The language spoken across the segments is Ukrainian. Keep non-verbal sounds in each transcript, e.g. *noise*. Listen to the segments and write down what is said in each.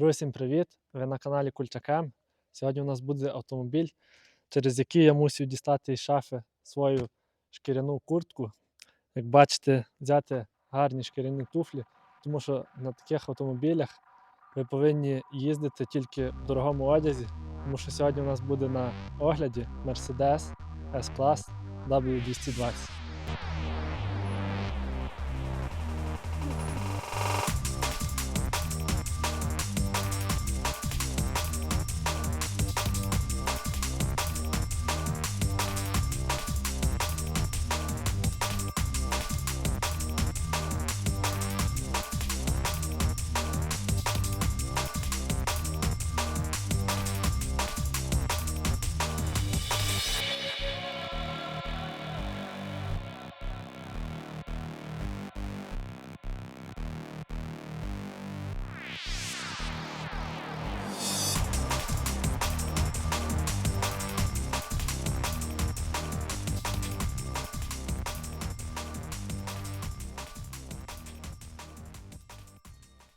Друзі, всім привіт! Ви на каналі Культякем. Сьогодні у нас буде автомобіль, через який я мусив дістати із шафи свою шкіряну куртку. Як бачите, взяти гарні шкіряні туфлі, тому що на таких автомобілях ви повинні їздити тільки в дорогому одязі, тому що сьогодні у нас буде на огляді Mercedes S-Class W220.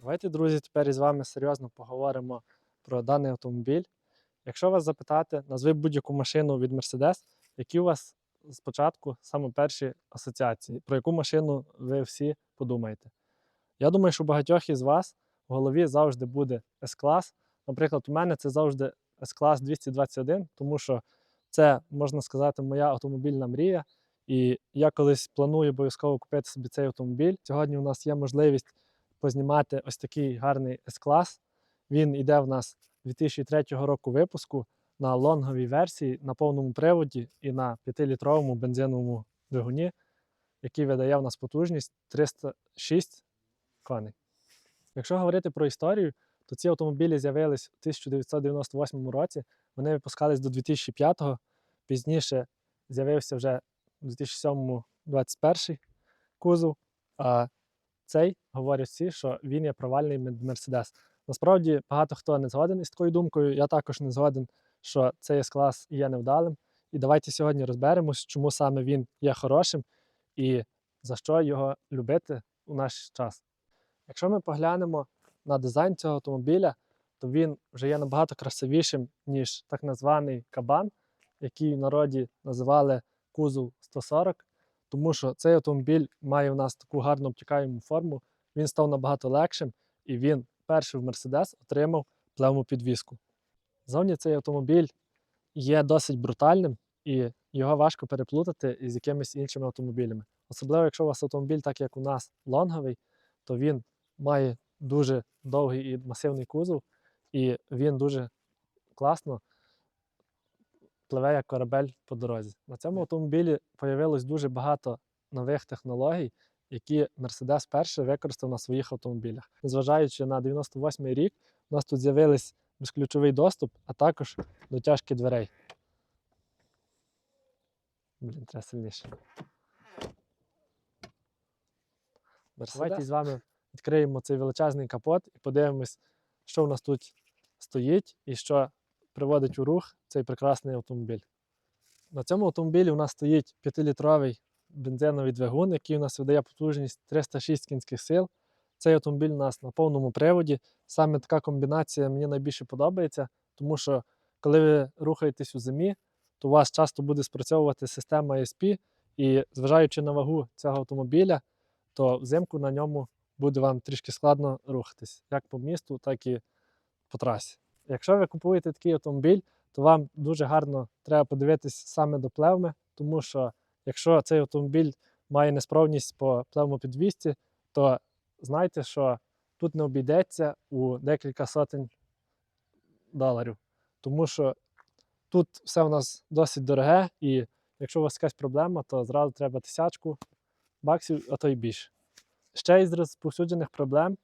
Давайте, друзі, тепер із вами серйозно поговоримо про даний автомобіль. Якщо вас запитати, назви будь-яку машину від Mercedes, які у вас спочатку саме перші асоціації, про яку машину ви всі подумаєте? Я думаю, що у багатьох із вас в голові завжди буде S-клас. Наприклад, у мене це завжди S-клас 221, тому що це, можна сказати, моя автомобільна мрія. І я колись планую обов'язково купити собі цей автомобіль. Сьогодні у нас є можливість познімати ось такий гарний S-клас. Він йде в нас 2003 року випуску на лонговій версії, на повному приводі і на 5-літровому бензиновому двигуні, який видає в нас потужність 306 коней. Якщо говорити про історію, то ці автомобілі з'явились у 1998 році. Вони випускались до 2005-го. Пізніше з'явився вже у 2007 21 кузов. Цей говорять всі, що він є провальний Mercedes. Насправді багато хто не згоден із такою думкою. Я також не згоден, що цей S-клас є невдалим. І давайте сьогодні розберемось, чому саме він є хорошим і за що його любити у наш час. Якщо ми поглянемо на дизайн цього автомобіля, то він вже є набагато красивішим, ніж так званий кабан, який в народі називали кузов 140 тому що цей автомобіль має у нас таку гарну обтікаєму форму, він став набагато легшим, і він перший в Mercedes отримав пневмопідвіску. Зовні цей автомобіль є досить брутальним, і його важко переплутати із якимись іншими автомобілями. Особливо, якщо у вас автомобіль, так як у нас лонговий, то він має дуже довгий і масивний кузов, і він дуже класно пливе як корабель по дорозі. На цьому автомобілі з'явилось дуже багато нових технологій, які Mercedes перше використав на своїх автомобілях. Незважаючи на 98-й рік, у нас тут з'явились безключовий доступ, а також дотяжки дверей. Блін, треба сильніше. Mercedes. Давайте з вами відкриємо цей величезний капот і подивимось, що в нас тут стоїть і що приводить у рух цей прекрасний автомобіль. На цьому автомобілі у нас стоїть 5-літровий бензиновий двигун, який у нас видає потужність 306 кінських сил. Цей автомобіль у нас на повному приводі. Саме така комбінація мені найбільше подобається, тому що коли ви рухаєтесь у зимі, то у вас часто буде спрацьовувати система ESP, і зважаючи на вагу цього автомобіля, то взимку на ньому буде вам трішки складно рухатись, як по місту, так і по трасі. Якщо ви купуєте такий автомобіль, то вам дуже гарно треба подивитись саме до плевми, тому що якщо цей автомобіль має несправність по плевмопідвісці, то знайте, що тут не обійдеться у декілька сотень доларів. Тому що тут все у нас досить дороге, і якщо у вас якась проблема, то зразу треба тисячку баксів, а то й більше. Ще із розповсюджених проблем,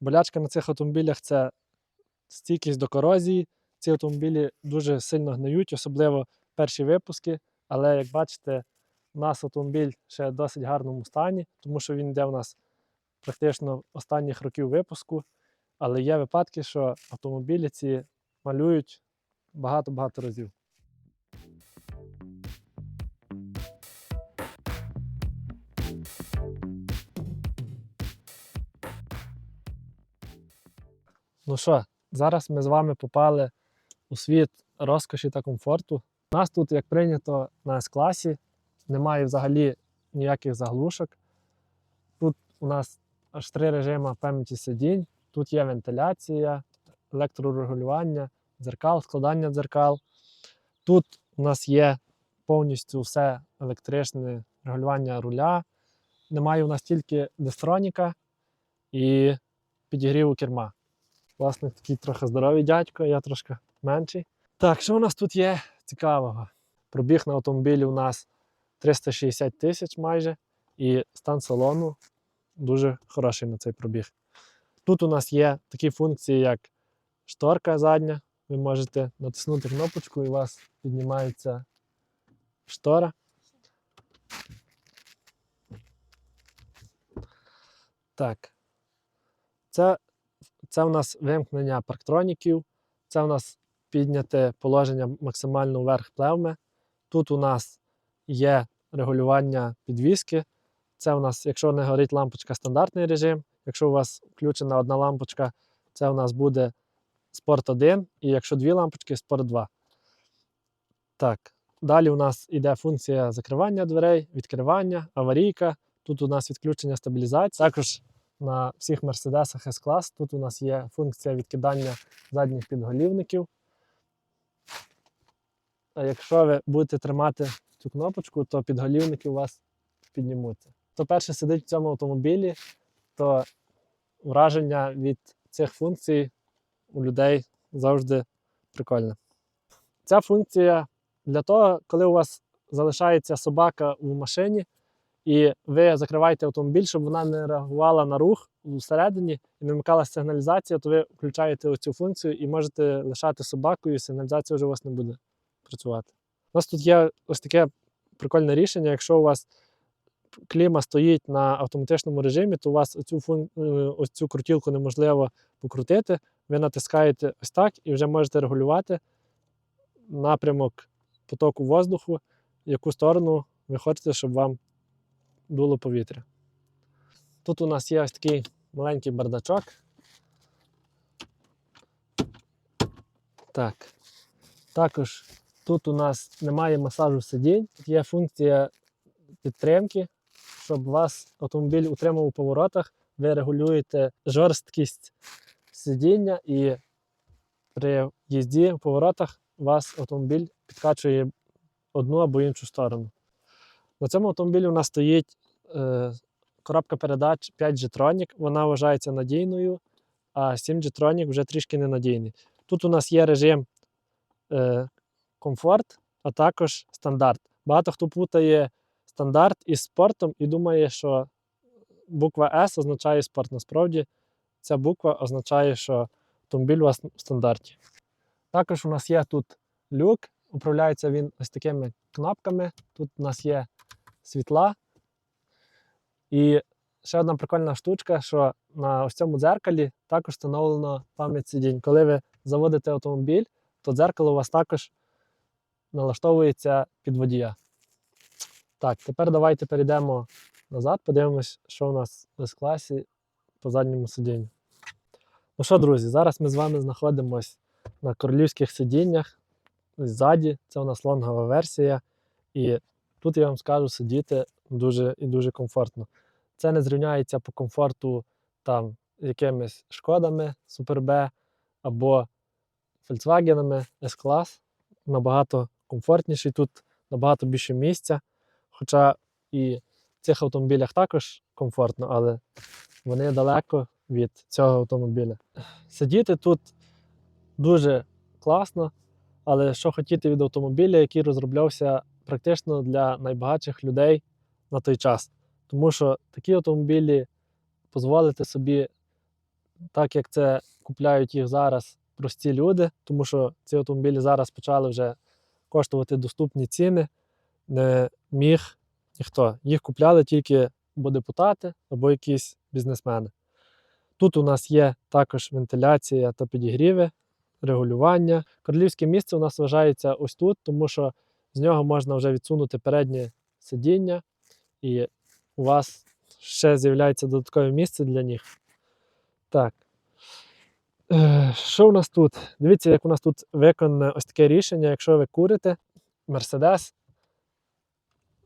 болячка на цих автомобілях це стійкість до корозії. Ці автомобілі дуже сильно гниють, особливо перші випуски. Але як бачите, у нас автомобіль ще в досить гарному стані, тому що він йде у нас практично останніх років випуску. Але є випадки, що автомобілі ці малюють багато-багато разів. Ну що, Зараз ми з вами попали у світ розкоші та комфорту. У нас тут, як прийнято на С-класі, немає взагалі ніяких заглушок. Тут у нас аж три режими пам'яті сидінь. Тут є вентиляція, електрорегулювання, дзеркал, складання дзеркал. Тут у нас є повністю все електричне регулювання руля. Немає у нас тільки дистроніка і підігріву керма. Власник такий трохи здоровий дядько, я трошки менший. Так, що у нас тут є цікавого? Пробіг на автомобілі у нас 360 тисяч майже, і стан салону дуже хороший на цей пробіг. Тут у нас є такі функції, як шторка задня. Ви можете натиснути кнопочку і у вас піднімається штора. Так. Це, це у нас вимкнення парктроніків. Це у нас підняте положення максимально вверх плевми. Тут у нас є регулювання підвіски. Це у нас, якщо не горить лампочка, стандартний режим. Якщо у вас включена одна лампочка, це у нас буде спорт 1, і якщо дві лампочки, спорт 2. Так, далі у нас йде функція закривання дверей, відкривання, аварійка. Тут у нас відключення стабілізації. Також на всіх Мерседесах S-клас тут у нас є функція відкидання задніх підголівників. А якщо ви будете тримати цю кнопочку, то підголівники у вас піднімуться. Хто перше сидить в цьому автомобілі, то враження від цих функцій у людей завжди прикольне. Ця функція для того, коли у вас залишається собака у машині, і ви закриваєте автомобіль, щоб вона не реагувала на рух всередині і не вмикалася сигналізація, то ви включаєте оцю функцію і можете лишати собаку, і сигналізація вже у вас не буде працювати. У нас тут є ось таке прикольне рішення. Якщо у вас кліма стоїть на автоматичному режимі, то у вас оцю, фун... е, ось цю крутілку неможливо покрутити. Ви натискаєте ось так і вже можете регулювати напрямок потоку воздуху, яку сторону ви хочете, щоб вам дуло повітря. Тут у нас є ось такий маленький бардачок. Так. Також тут у нас немає масажу сидінь, є функція підтримки, щоб вас автомобіль утримав у поворотах. Ви регулюєте жорсткість сидіння і при їзді в поворотах вас автомобіль підкачує одну або іншу сторону. На цьому автомобілі у нас стоїть е, коробка передач 5 G-Tronic. Вона вважається надійною, а 7 G-Tronic вже трішки ненадійний. Тут у нас є режим е, комфорт, а також стандарт. Багато хто путає стандарт із спортом і думає, що буква S означає спорт. Насправді ця буква означає, що автомобіль у вас в стандарті. Також у нас є тут люк, управляється він ось такими кнопками. Тут у нас є світла. І ще одна прикольна штучка, що на ось цьому дзеркалі також встановлено пам'ять сидінь. Коли ви заводите автомобіль, то дзеркало у вас також налаштовується під водія. Так, тепер давайте перейдемо назад, подивимось, що у нас в С-класі по задньому сидінню. Ну що, друзі, зараз ми з вами знаходимося на королівських сидіннях. Ззаді це у нас лонгова версія. І тут я вам скажу сидіти дуже і дуже комфортно. Це не зрівняється по комфорту там якимись шкодами Super B або Volkswagen S-клас. Набагато комфортніший, тут набагато більше місця. Хоча і в цих автомобілях також комфортно, але вони далеко від цього автомобіля. Сидіти тут дуже класно, але що хотіти від автомобіля, який розроблявся практично для найбагатших людей на той час. Тому що такі автомобілі дозволити собі, так як це купляють їх зараз прості люди, тому що ці автомобілі зараз почали вже коштувати доступні ціни, не міг ніхто. Їх купляли тільки або депутати, або якісь бізнесмени. Тут у нас є також вентиляція та підігріви, регулювання. Королівське місце у нас вважається ось тут, тому що з нього можна вже відсунути переднє сидіння, і у вас ще з'являється додаткове місце для них. Так. Е, Що у нас тут? Дивіться, як у нас тут виконане ось таке рішення. Якщо ви курите, Mercedes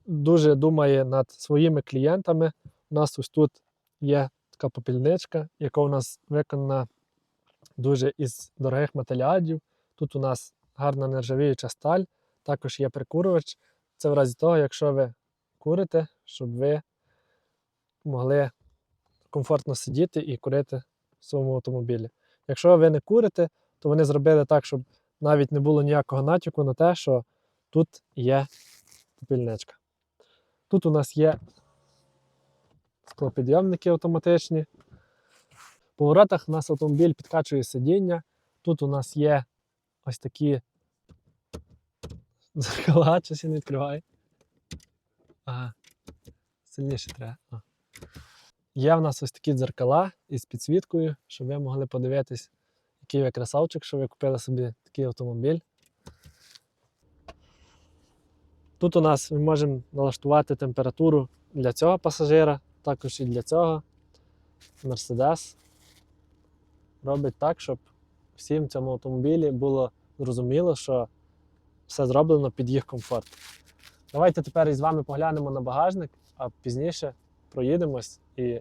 дуже думає над своїми клієнтами. У нас ось тут є така попільничка, яка у нас виконана дуже із дорогих матеріалів. Тут у нас гарна нержавіюча сталь, також є прикурювач. Це в разі того, якщо ви курите, щоб ви могли комфортно сидіти і курити в своєму автомобілі. Якщо ви не курите, то вони зробили так, щоб навіть не було ніякого натяку на те, що тут є попільничка. Тут у нас є склопідйомники автоматичні. В поворотах у нас автомобіль підкачує сидіння. Тут у нас є ось такі *laughs* дзеркала, щось не відкриваю. Ага. Сильніше треба. Є в нас ось такі дзеркала із підсвіткою, щоб ви могли подивитись, який ви красавчик, що ви купили собі такий автомобіль. Тут у нас ми можемо налаштувати температуру для цього пасажира, також і для цього. Mercedes робить так, щоб всім цьому автомобілі було зрозуміло, що все зроблено під їх комфорт. Давайте тепер із вами поглянемо на багажник, а пізніше проїдемось і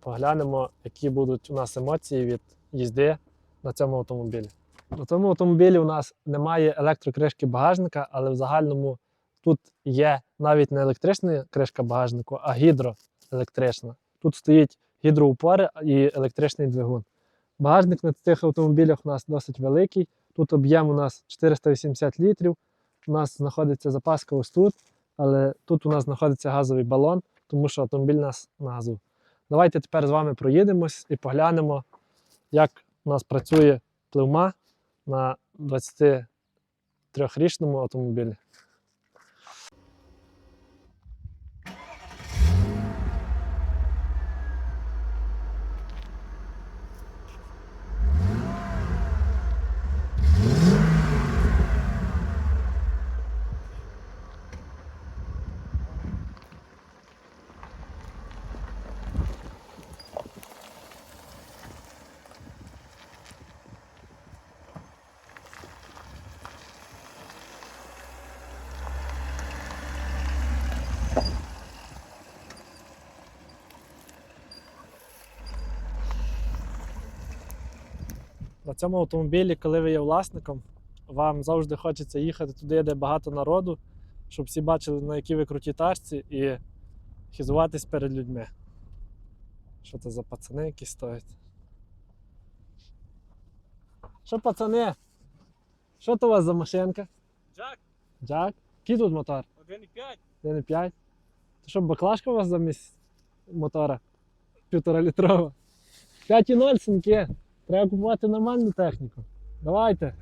поглянемо, які будуть у нас емоції від їзди на цьому автомобілі. На цьому автомобілі у нас немає електрокришки багажника, але в загальному тут є навіть не електрична кришка багажнику, а гідроелектрична. Тут стоїть гідроупори і електричний двигун. Багажник на цих автомобілях у нас досить великий. Тут об'єм у нас 480 літрів. У нас знаходиться запаска ось тут, але тут у нас знаходиться газовий балон, тому що автомобіль нас на газу. Давайте тепер з вами проїдемось і поглянемо, як у нас працює пливма на 23-річному автомобілі. Цьому автомобілі, коли ви є власником, вам завжди хочеться їхати туди, де багато народу, щоб всі бачили, на якій ви крутій тачці, і хізуватись перед людьми. Що це за пацани, які стоять? Що, пацани? Що то у вас за машинка? Джак, Джак? Який тут мотор? 1,5. 1,5? То що, баклажка у вас замість мотора? Півтора літрова. 5,0 синки. Треба купувати нормальну техніку. Давайте.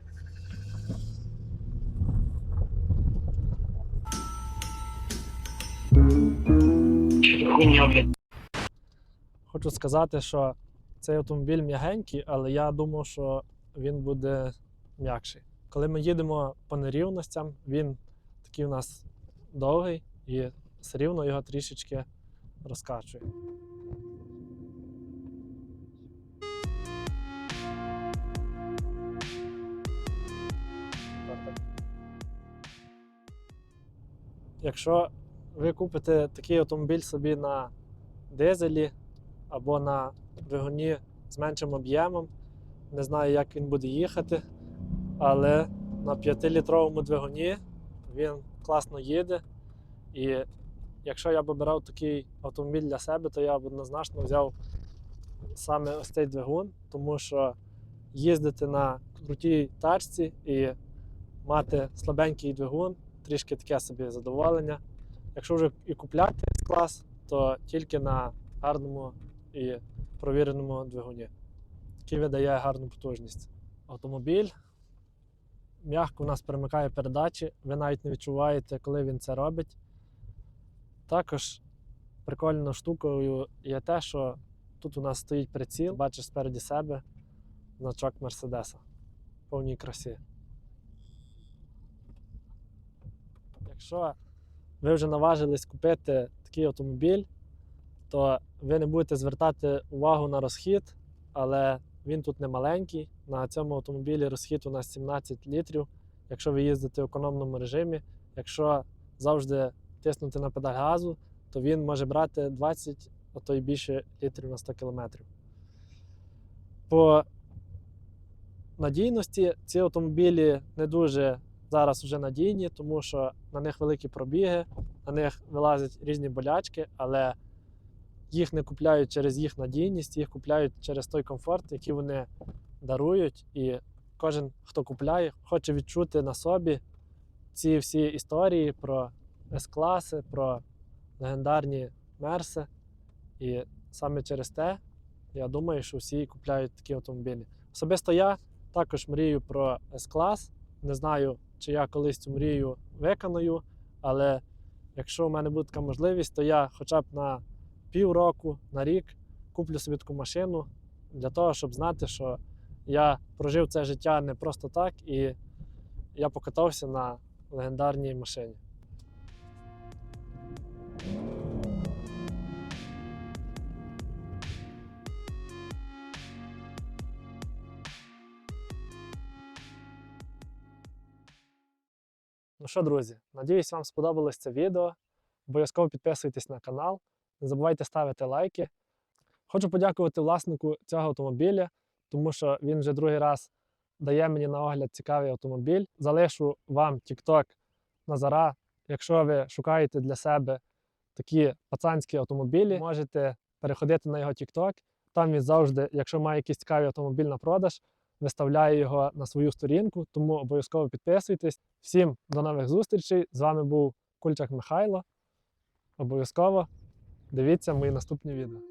Хочу сказати, що цей автомобіль м'ягенький, але я думав, що він буде м'якший. Коли ми їдемо по нерівностям, він такий у нас довгий і все рівно його трішечки розкачує. Якщо ви купите такий автомобіль собі на дизелі або на двигуні з меншим об'ємом, не знаю, як він буде їхати, але на 5-літровому двигуні він класно їде. І якщо я б обирав такий автомобіль для себе, то я б однозначно взяв саме ось цей двигун, тому що їздити на крутій тачці і мати слабенький двигун трішки таке собі задоволення. Якщо вже і купляти клас, то тільки на гарному і провіреному двигуні, який видає гарну потужність. Автомобіль м'яко у нас перемикає передачі, ви навіть не відчуваєте, коли він це робить. Також прикольною штукою є те, що тут у нас стоїть приціл, бачиш спереді себе значок Мерседеса в повній красі. Якщо ви вже наважились купити такий автомобіль, то ви не будете звертати увагу на розхід, але він тут не маленький. На цьому автомобілі розхід у нас 17 літрів. Якщо ви їздите в економному режимі, якщо завжди тиснути на педаль газу, то він може брати 20, а то й більше літрів на 100 км. По надійності ці автомобілі не дуже зараз вже надійні, тому що на них великі пробіги, на них вилазять різні болячки, але їх не купляють через їх надійність, їх купляють через той комфорт, який вони дарують. І кожен, хто купляє, хоче відчути на собі ці всі історії про С-класи, про легендарні мерси. І саме через те, я думаю, що всі купляють такі автомобілі. Особисто я також мрію про С-клас. Не знаю, чи я колись цю мрію виконую, але якщо у мене буде така можливість, то я хоча б на півроку, на рік куплю собі таку машину для того, щоб знати, що я прожив це життя не просто так, і я покатався на легендарній машині. Ну що, друзі, надіюсь, вам сподобалось це відео. Обов'язково підписуйтесь на канал, не забувайте ставити лайки. Хочу подякувати власнику цього автомобіля, тому що він вже другий раз дає мені на огляд цікавий автомобіль. Залишу вам TikTok Назара. Якщо ви шукаєте для себе такі пацанські автомобілі, можете переходити на його TikTok. Там він завжди, якщо має якийсь цікавий автомобіль на продаж, виставляє його на свою сторінку, тому обов'язково підписуйтесь. Всім до нових зустрічей. З вами був Кульчак Михайло. Обов'язково дивіться мої наступні відео.